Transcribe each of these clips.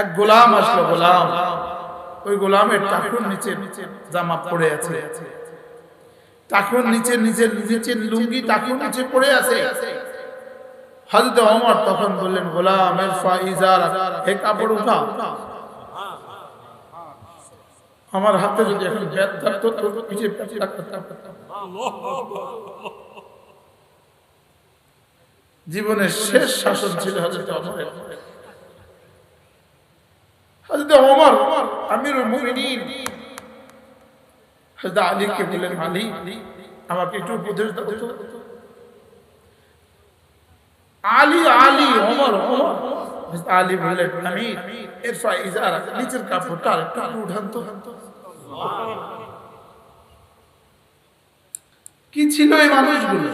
এক গোলাম আসলো, গোলাম। ওই গোলামের টাকুর নিচে জামা পড়ে আছে। টাকুর নিচে নিচে নিচে লুঙ্গি টাকুর নিচে পড়ে আছে। হযরত ওমর তখন বললেন, গোলাম ইরফা ইজার হে কাপড় উঠা। আমার হাতে যদি এখন ব্যাট থাকতো, তোর পিছে পিছে রাখতাম জীবনের শেষ শাসন ছিল হযরত ওমরের। নিচের কি ছিল এই মানুষগুলো?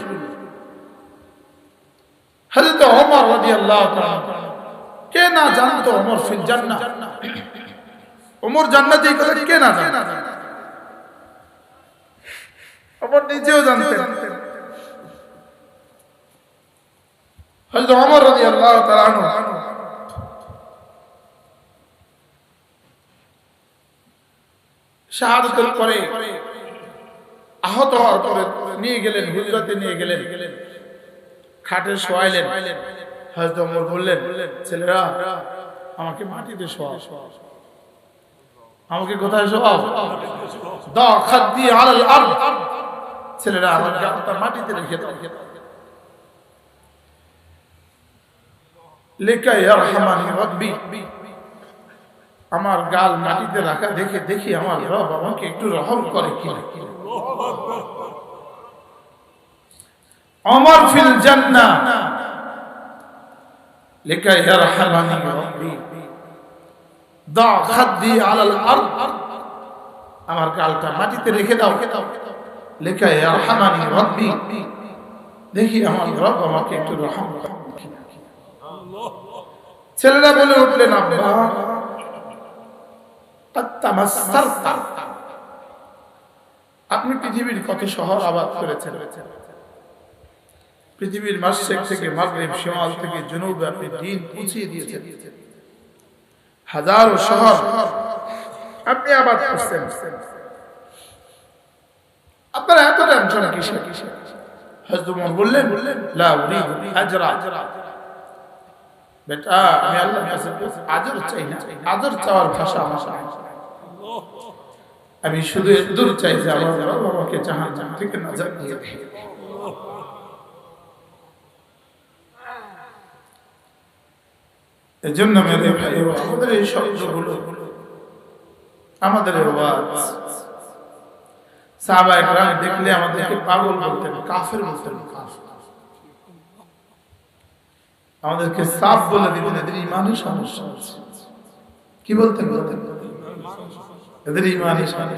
কে না জানতো ওমর ফিল জান্নাহ? ওমর জান্নাতে এই কথা কে না জানে? ওমর নিজেও জানতেন। হযরত ওমর রাদিয়াল্লাহু তাআলা আনহু। শাহাদাতের পরে আহত হওয়ার পরে নিয়ে গেলেন, হুজরাতে নিয়ে গেলেন। খাটে শোয়াইলেন। হয়তো ওমর বললেন, ছেলেরা, আমাকে মাটিতে শোয়াও। আমাকে কোথায় শোয়াও দাও খাদ্দি আলাল আরদ ছেলেরা আমার গালটা মাটিতে রেখে লেখা ইয়ারহামানি রাব্বি। আমার গাল মাটিতে রাখা, দেখে, দেখি আমার রব আমাকে একটু রহম করে কিনা অমর ফিল জান্নাহ। লেখা ইয়ারহামানি রাব্বি। আমার গালটা মাটিতে রেখে দাও। লেখা আরহামানি রব্বি। দেখি আমার রব আমাকে একটু রহম ছেলেরা বলে উঠলেন, আব্বা আপনি পৃথিবীর কত শহর আবাদ করেছেন? পৃথিবীর মাসেক থেকে মাগরিব শিমাল থেকে জনৌ আপনি দিন পুছিয়ে দিয়েছেন। হাজারো শহর আপনি আবাদ করছেন। আপনারা এত টেনশন কিসে কিসে ওমর বললেন, লা উরিদু আজরা। বেটা, আমি আল্লাহর কাছে আদর চাই না। আদর চাওয়ার ভাষা আমার। আমি শুধু দূর চাই যে আমার রব আমাকে জাহান্নাম থেকে নাজাত দিয়ে দেয় এজন্য মেরে ভাই আমাদের এই শব্দগুলো আমাদের এই ওয়াজ। সাহাবা একরাম দেখলে আমাদেরকে পাগল বলতেন, কাফের বলতেন। আমাদেরকে সাফ বলে দিবেন এদের ইমানই সমস্যা। কি বলতেন বলতেন? এদের ইমানই সমস্যা।